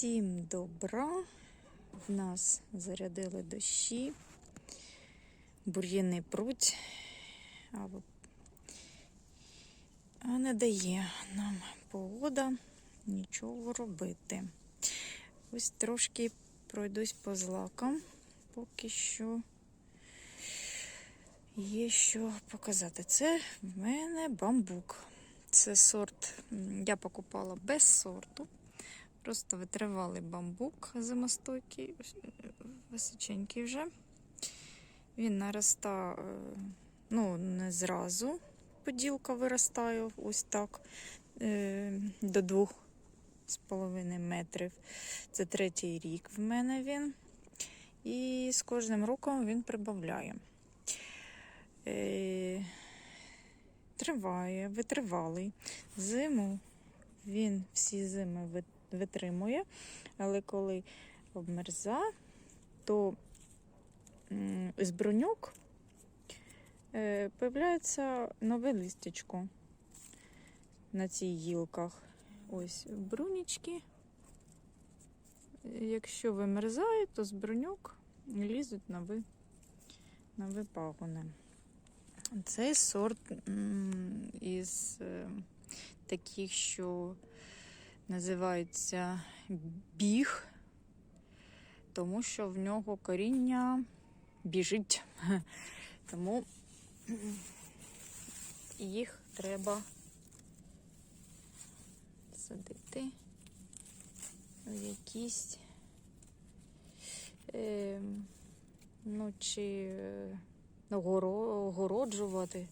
Всім добра. В нас зарядили дощі, бур'яни пруть, а не дає нам погода нічого робити. Ось трошки пройдусь по злакам, поки що є що показати. Це в мене бамбук. Це сорт, я покупала без сорту. Просто витривалий бамбук зимостойкий, е, височенький вже. Він наростає, ну, не зразу. Поділка виростає ось так е, до двох з половиною метрів. Це третій рік в мене він. І з кожним роком він прибавляє. Е, Триває, витривалий. Зиму він всі зими вит- витримує, але коли обмерза, то з бруньок е, появляється нове листячко на цих гілках. Ось брунічки. Якщо вимерзає, то з бруньок лізуть нові, нові пагони. Цей сорт із е, таких, що називається біг, тому що в нього коріння біжить. Тому їх треба садити в якісь е, ну, чи е, огороджувати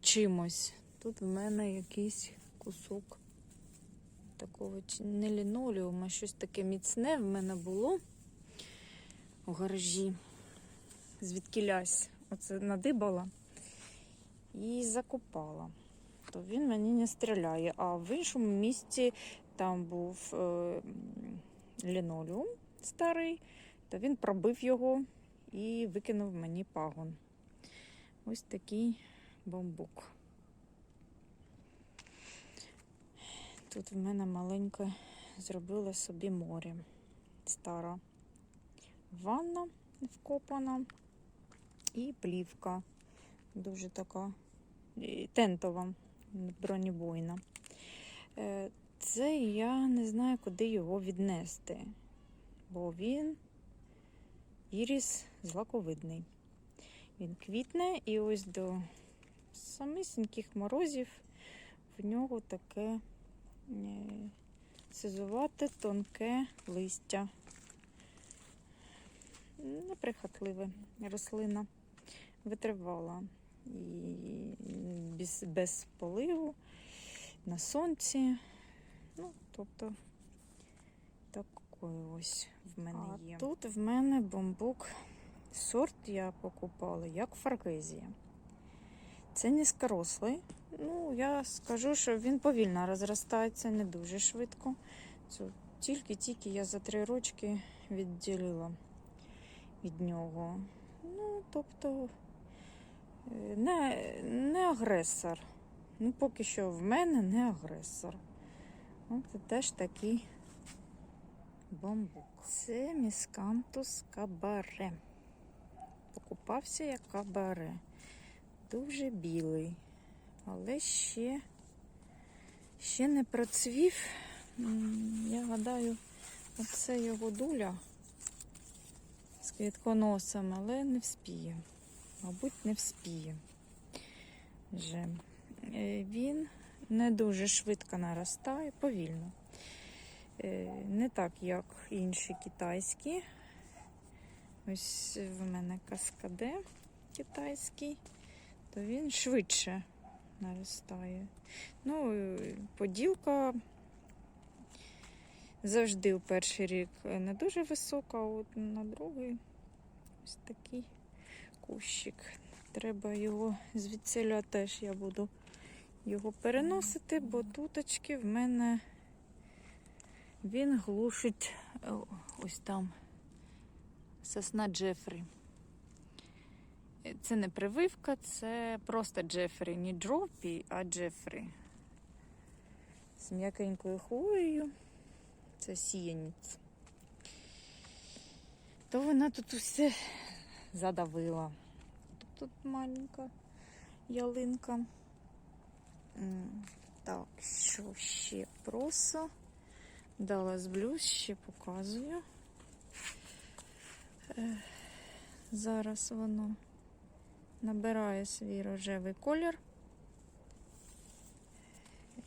чимось. Тут в мене якийсь кусок такого не лінолеума, щось таке міцне в мене було у гаражі. Звідкілясь оце надибала і закопала. То він мені не стріляє. А в іншому місці там був е, лінолеум старий, то він пробив його і викинув мені пагон. Ось такий бамбук. Тут в мене маленьке зробила собі море. Стара ванна вкопана і плівка. Дуже така тентова, бронебойна. Е, Це я не знаю, куди його віднести, бо він іріс злаковидний. Він квітне і ось до самісіньких морозів в нього таке е, сизувате, тонке листя. Неприхотливе рослина, витривала і без, без поливу, на сонці. Ну, тобто, такий ось в мене А є. Тут в мене бамбук. Сорт я покупала як фаркезія. Це низькорослий. Ну, я скажу, що він повільно розростається, не дуже швидко. Тільки-тільки я за три рочки відділила від нього. Ну, тобто, е, не, не агресор. Ну, поки що в мене не агресор. Це теж такий бамбук. Це міскантус кабаре. Покупався як кабаре. Дуже білий, але ще, ще не процвів. Я гадаю, оце його дуля з квітконосом, але не вспіє. Мабуть, не вспіє. Вже. Е, Він не дуже швидко наростає, повільно. Е, Не так, як інші китайські. Ось в мене каскаде китайський, то він швидше наростає. Ну, поділка завжди у перший рік не дуже висока, а от на другий ось такий кущик. Треба його звідсіля теж я буду його переносити, бо туточки в мене він глушить ось там сосна Джефрі. Це не прививка, це просто Джефрі. Не Джопі, а Джефрі. З м'якенькою хвоєю. Це сіяніць. То вона тут усе задавила. Тут, маленька ялинка. Так, що ще проса? Дала з блюз, ще показую. Е, Зараз воно набирає свій рожевий колір.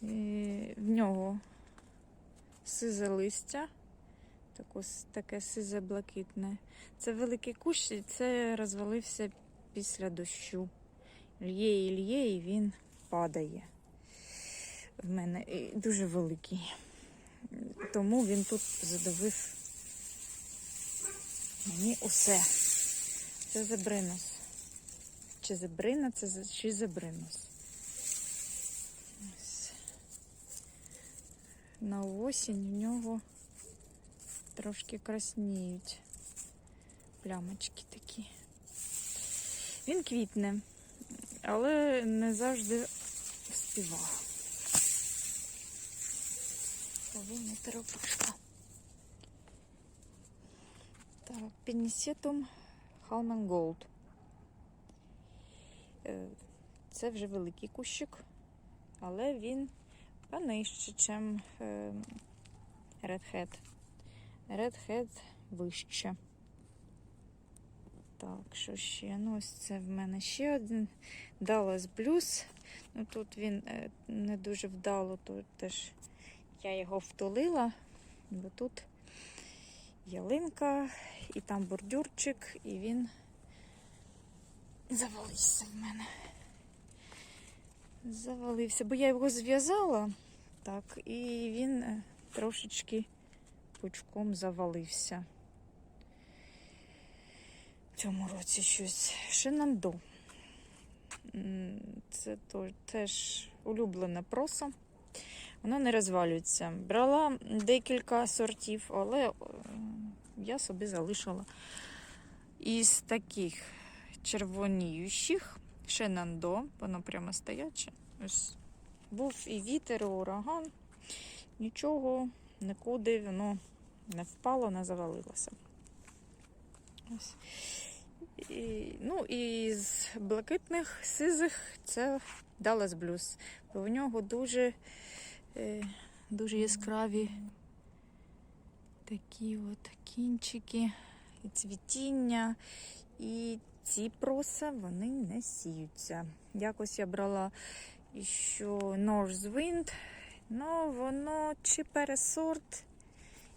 І в нього сизе листя, таке сизе блакитне. Це великий кущ, і це розвалився після дощу. Лє і лє, і він падає. В мене і дуже великий. Тому він тут задавив мені усе. Це зебринус. Чи зебрина, це за- чи зебринус. На осінь в нього трошки красніють плямочки такі. Він квітне, але не завжди співає. Повинна терапушка. Так, пінісетум Халман Голд. Е, Це вже великий кущик, але він понижче, Hat. Red Hat вище. Так, що ще? Ну, ось це в мене ще один. Dallas Blues. Ну, тут він е, не дуже вдало, тут теж я його втулила, бо тут ялинка, і там бордюрчик, і він завалився в мене. Завалився, бо я його зв'язала, так, і він е, трошечки пучком завалився. В цьому році щось. Шинандо. Це теж улюблена проса. Воно не розвалюється. Брала декілька сортів, але е, я собі залишила із таких червоніючих Шенандо, воно прямо стояче. Ось був і вітер, і ураган. Нічого, нікуди воно не впало, не завалилося. Ось. І, ну і з блакитних сизих це Dallas Blues. Бо в нього дуже, е, дуже яскраві такі от кінчики, і цвітіння. І ці проса вони не сіються. Якось я брала ще North Wind, ну воно чи пересорт,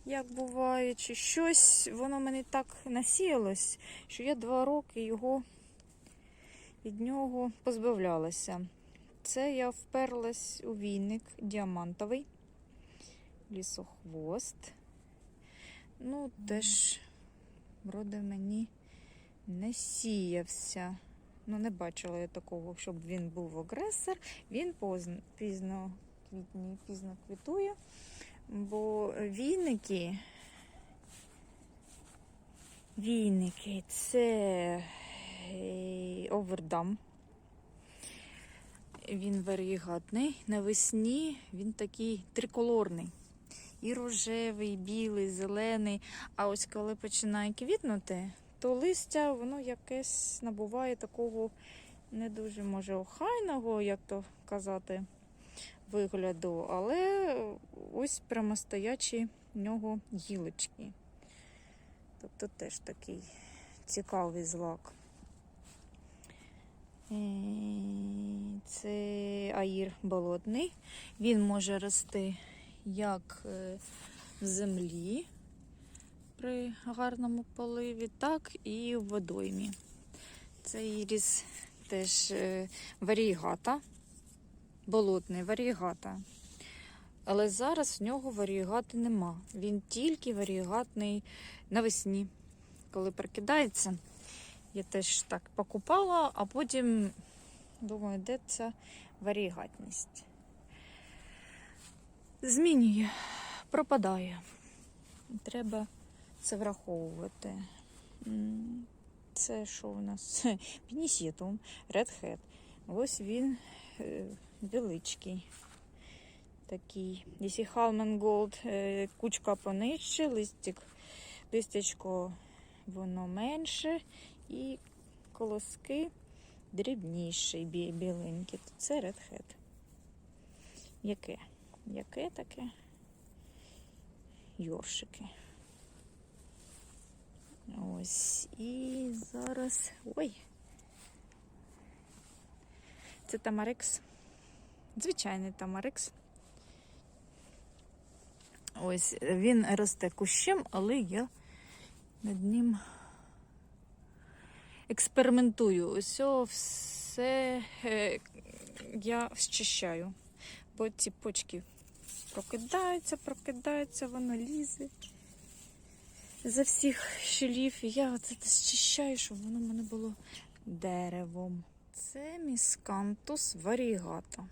як буває, чи щось, воно мені так насіялось, що я два роки його від нього позбавлялася. Це я вперлась у війник діамантовий, лісохвост. Ну, теж, вроде, мені не сіявся. Ну, не бачила я такого, щоб він був агресор. Він позно, пізно квітні, пізно квітує, бо війники, війники це е, овердам. Він варігатний. Навесні він такий триколорний. І рожевий, і білий, зелений. А ось коли починає квітнути, то листя воно якесь набуває такого не дуже, може, охайного, як то казати, вигляду. Але ось прямо стоячі в нього гілочки. Тобто теж такий цікавий злак. Е, Це аїр болотний. Він може рости як е, в землі при гарному поливі, так і в водоймі. Це іріс теж е, варігата, болотний варігата. Але зараз в нього варігати нема. Він тільки варігатний навесні, коли прокидається. Я теж так покупала, а потім думаю, де ця варігатність. Змінює, пропадає. Треба це враховувати. Це що у нас? Пінісітум, Hat. Ось він е, величкий. такий. Якщо Gold е, кучка понижче, листик, листячко воно менше і колоски дрібніші, бі- біленькі. Це Hat. Яке? Яке таке? Йоршики. Ось. І зараз. Ой. Це Тамарекс. Звичайний Тамарекс. Ось він росте кущем, але я над ним експериментую. Ось все е, я щищаю, бо ці почки прокидаються, прокидаються, воно лізе за всіх щелів. І я оце щищаю, щоб воно в мене було деревом. Це міскантус варігата.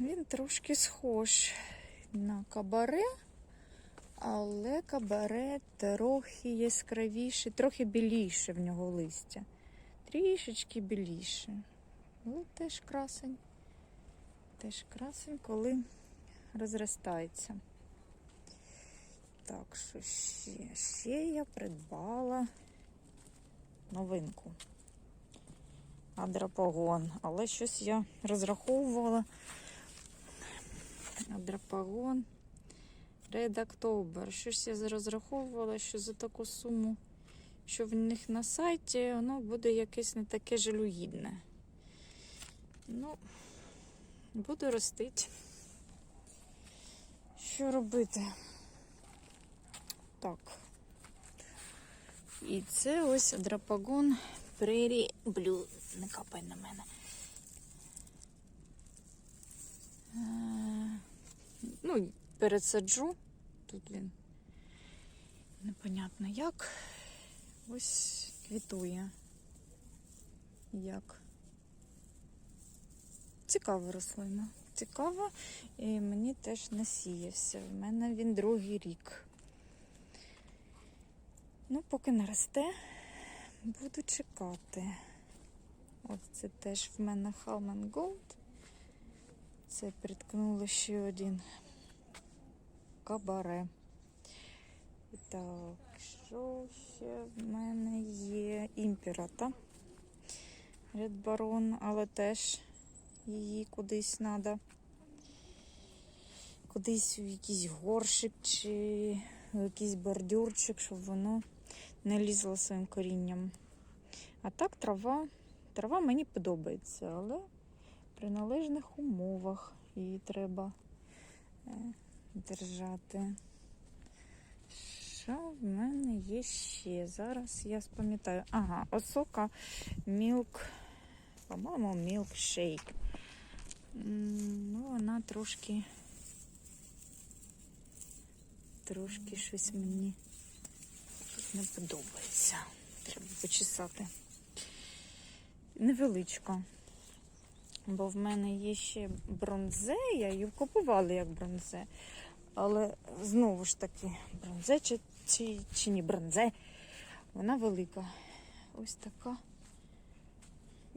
Він трошки схож на кабаре, але кабаре трохи яскравіше, трохи біліше в нього листя. Трішечки біліше. Але теж красень. Теж красень, коли розростається. Так, що ще? Ще я придбала новинку. Адрапагон. Але щось я розраховувала. Адрапагон. Red October. Щось я розраховувала, що за таку суму, що в них на сайті, воно буде якесь не таке жалюгідне. Ну, буду ростити. Що робити? Так. І це ось драпагон Prairie Blue. Не капай на мене. Е, Ну, пересаджу. Тут він непонятно як. Ось квітує. Як. Цікава рослина. Цікава. І мені теж насіявся. В мене він другий рік. Ну, поки не росте, буду чекати. Ось це теж в мене Halman Gold. Це приткнуло ще один кабаре. Так, що ще в мене є? Імперата. Red Baron, але теж її кудись треба. Кудись у якийсь горшик чи в якийсь бордюрчик, щоб воно не лізло своїм корінням. А так трава. Трава мені подобається, але при належних умовах її треба е, держати. Що в мене є ще? Зараз я спам'ятаю. Ага, осока мілк, по-моєму, мілкшейк. Ну, вона трошки. Трошки щось мені не подобається. Треба почесати. Невеличка. Бо в мене є ще бронзе, я її купувала як бронзе. Але знову ж таки, бронзе чи, чи, чи ні бронзе, вона велика. Ось така.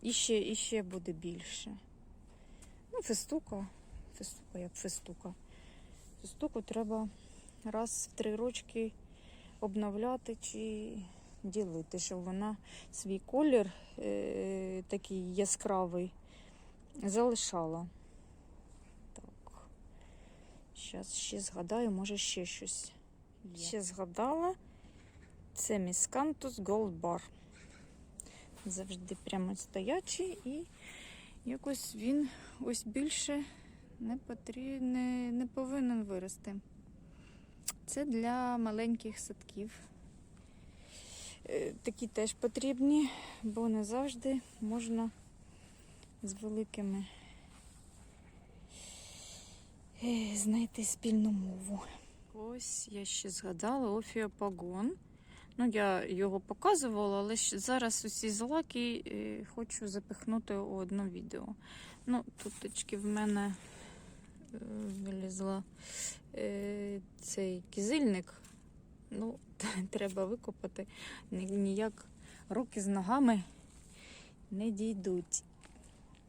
І ще, і ще буде більше. Ну, фестука. Фестука як фестука. Фестуку треба раз в три рочки обновляти чи ділити, щоб вона свій колір е, такий яскравий залишала. Так. Зараз ще згадаю, може ще щось. Є. Ще згадала. Це Міскантус Gold Bar. Завжди прямо стоячий і якось він ось більше не, потрі... не, не повинен вирости. Це для маленьких садків. Е, Такі теж потрібні, бо не завжди можна з великими е, знайти спільну мову. Ось я ще згадала офіопагон. Ну, я його показувала, але зараз усі злаки е, хочу запихнути у одне відео. Ну, тут в мене вилізла е, цей кизильник. Ну, треба викопати. Ні- Ніяк руки з ногами не дійдуть.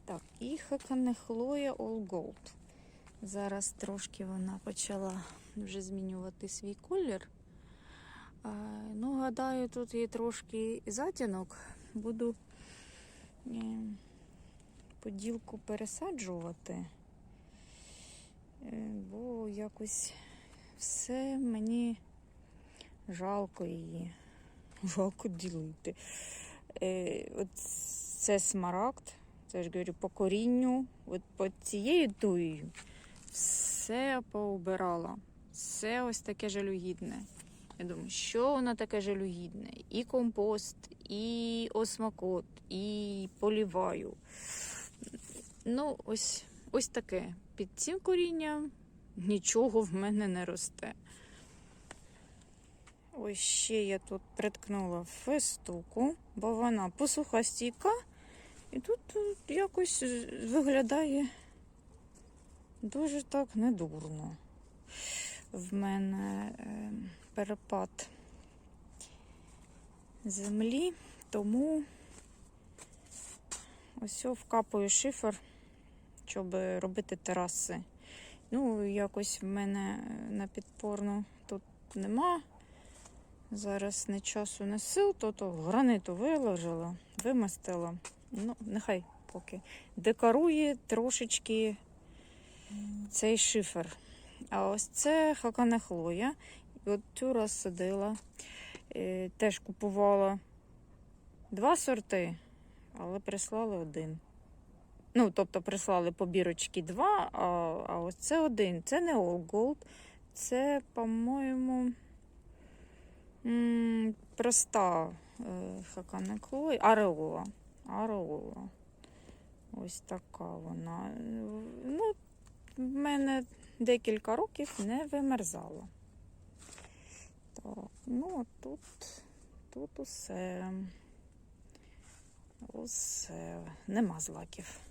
Так, і хаканехлоя All Gold. Зараз трошки вона почала вже змінювати свій колір. Ну, гадаю, тут є трошки затінок. Буду е, поділку пересаджувати, е, бо якось все мені жалко її. Жалко ділити. Е, от це смарагд, це ж говорю, по корінню, от по цією туєю все поубирала. Все ось таке жалюгідне. Я думаю, що воно таке жалюгідне? І компост, і осмакот, і поліваю. Ну, ось, ось таке. Під цим корінням нічого в мене не росте. Ось ще я тут приткнула фестуку, бо вона посухостійка. І тут е, якось виглядає дуже так недурно. В мене е, перепад землі, тому ось вкапую шифер, щоб робити тераси. Ну, якось в мене на підпорну тут нема. Зараз не часу, не сил, то то граниту виложила, вимастила. Ну, нехай поки декорує трошечки цей шифер. А ось це хаканехлоя. І От цю розсадила. Е, теж купувала два сорти, але прислали один. Ну, тобто прислали по бірочки два, а, а ось це один. Це не All Gold. Це, по-моєму, проста е, хаканехлоя. Ареола. Ареола. Ось така вона. Ну, в мене декілька років не вимерзало. Так, ну а тут, тут усе. Усе. Нема злаків.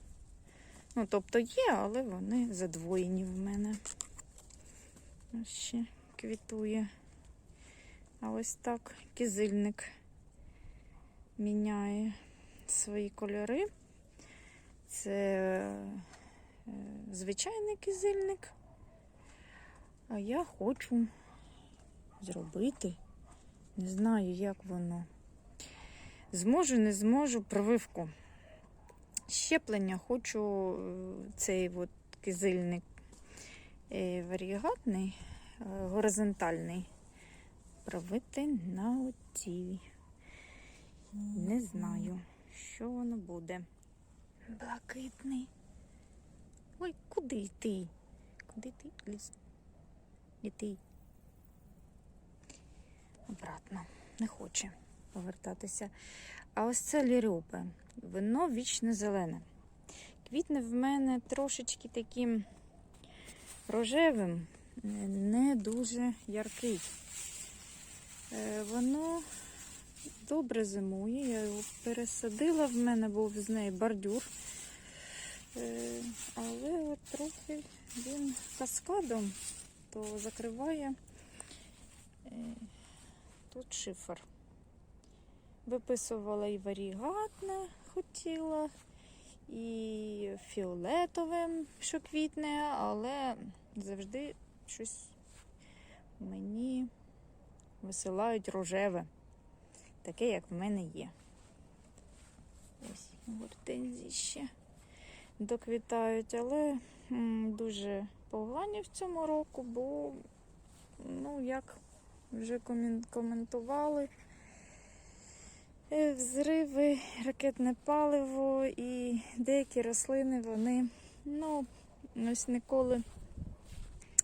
Ну, тобто є, але вони задвоєні в мене. Ось ще квітує. А ось так кизильник міняє свої кольори. Це е, звичайний кизильник. А я хочу зробити. Не знаю, як воно. Зможу, не зможу прививку. Щеплення хочу е, цей от кизильник е, варігатний, е, горизонтальний. Привити на оцій. Не знаю, що воно буде. Блакитний. Ой, куди йти? Куди ти ліз? Іти. Обратно. Не хоче повертатися. А ось це ліріопе. Вино вічне зелене. Квітне в мене трошечки таким рожевим, не дуже яркий. Е, Воно добре зимує. Я його пересадила, в мене був з неї бордюр. Е, Але от трохи він каскадом то закриває е, тут шифер. Виписувала і варігатне хотіла, і фіолетовим, що квітне, але завжди щось мені висилають рожеве, таке, як в мене є. Ось гортензії ще доквітають, але дуже погані в цьому року, бо, ну, як вже коментували, взриви, ракетне паливо і деякі рослини, вони, ну, ось ніколи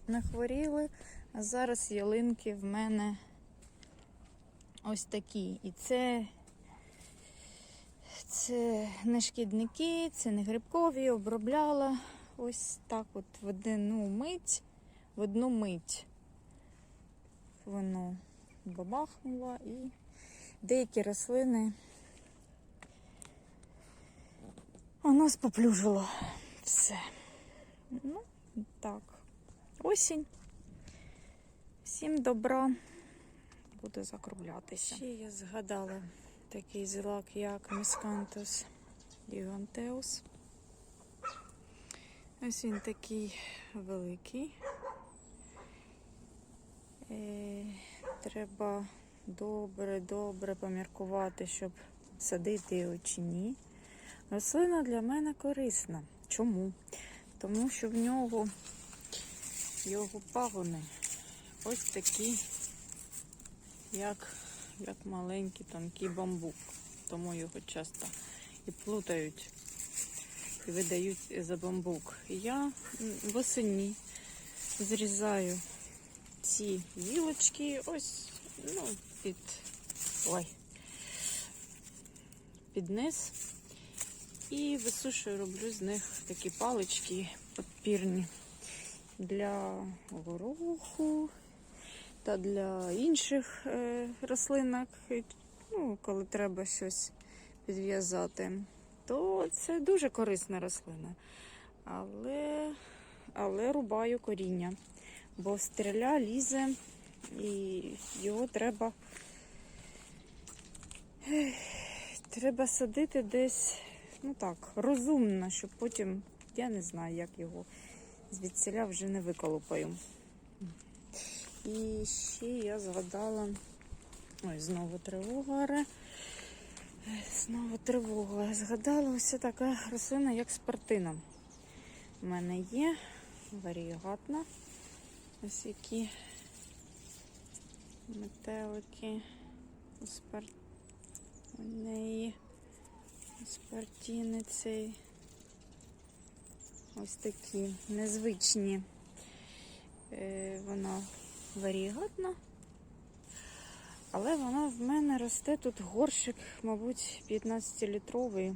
не хворіли, а зараз ялинки в мене ось такі. І це це не шкідники, це не грибкові, обробляла ось так от в одну мить, в одну мить воно бабахнуло і деякі рослини воно споплюжило все. Ну, так, осінь. Всім добра. Буду закруглятися. Ще я згадала такий злак, як Міскантус гігантеус. Ось він такий великий. Е, треба добре-добре поміркувати, щоб садити його чи ні. Рослина для мене корисна. Чому? Тому що в нього його пагони ось такі, як, як маленький тонкий бамбук. Тому його часто і плутають і видають за бамбук. Я восені зрізаю ці гілочки ось ну, під, ой, під низ і висушую, роблю з них такі палички подпірні для гороху та для інших е, рослинок, ну, коли треба щось підв'язати, то це дуже корисна рослина. Але, але рубаю коріння, бо стріля лізе і його треба, треба садити десь, ну так, розумно, щоб потім, я не знаю, як його звідсіля вже не виколупаю. І ще я згадала. Ой, знову тривога. Знову тривога. Згадала ось така рослина, як спартина. У мене є варігатна. Ось які метелики спар... у неї спартіни цей. Ось такі незвичні. Е, Вона варігатна. Але вона в мене росте тут горщик, мабуть, 15-літровий.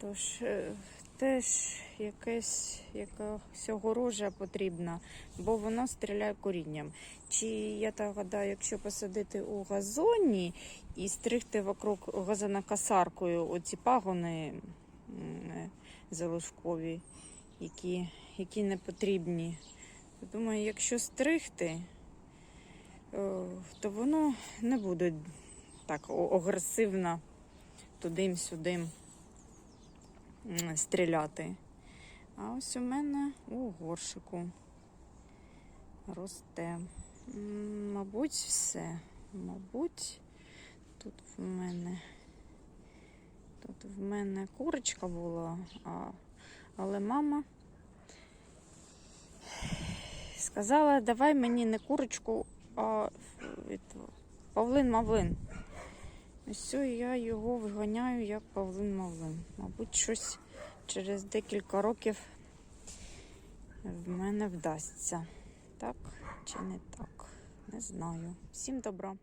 Тож е, теж якесь якась огорожа потрібна, бо воно стріляє корінням. Чи я так гадаю, якщо посадити у газоні і стригти вокруг газона касаркою оці пагони залишкові, які, які не потрібні. Думаю, якщо стригти, е, то воно не буде так агресивно туди-сюди стріляти. А ось у мене у горшику росте. Мабуть, все. Мабуть, тут в мене тут в мене курочка була, а, але мама сказала, давай мені не курочку, а павлин-мавлин. Ось я його виганяю як павлин-мавлин. Мабуть, щось через декілька років в мене вдасться. Так чи не так? Не знаю. Всім добра.